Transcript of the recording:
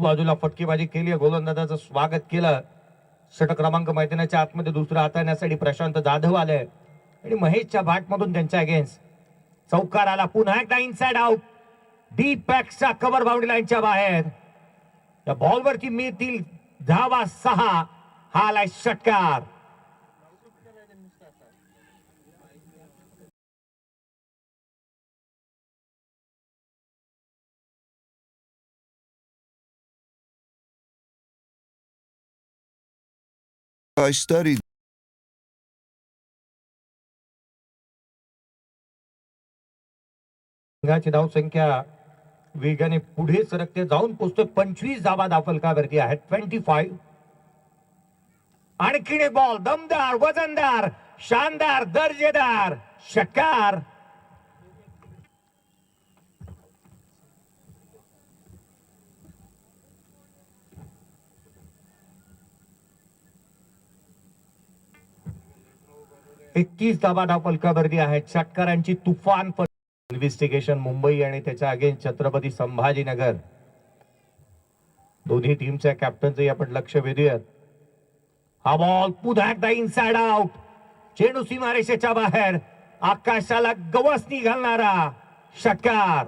बाजूला फटकेबाजी केली गोलंदाजाचं स्वागत केलं. षटक क्रमांक मैदानाच्या आतमध्ये दुसरं हाताळण्यासाठी प्रशांत जाधव आले. आणि महेशच्या मधून त्यांच्या अगेन्स्ट चौकार आला पुन्हा एकदा इनसाइड आउट डीप पॅक्सच्या कव्हर बाउंड्री लाईनच्या बाहेर. या बॉलवरती मिळतील धावा सहा. हा आलाय षटकार. I studied संघाची धावसंख्या वेगाने पुढे सरकते. जाऊन पोचतोय. पंचवीस धावा दाफलकावरती आहेत. ट्वेंटी फाईव्ह आणखीन बॉल दमदार वजनदार शानदार दर्जेदार षटकार एकतीस धावा धावफलकावरती आहेत. षटकारांची तुफान इन्व्हेस्टिगेशन मुंबई आणि त्याच्या अगेन्स्ट छत्रपती संभाजीनगर. दोन्ही टीमच्या कॅप्टनचे आपण लक्ष वेधूयात. हा बॉल पुन्हा एकदा इनसाइड आउट. चेंडू सीमारेषेच्या बाहेर. आकाशाला गवस घालणारा षटकार.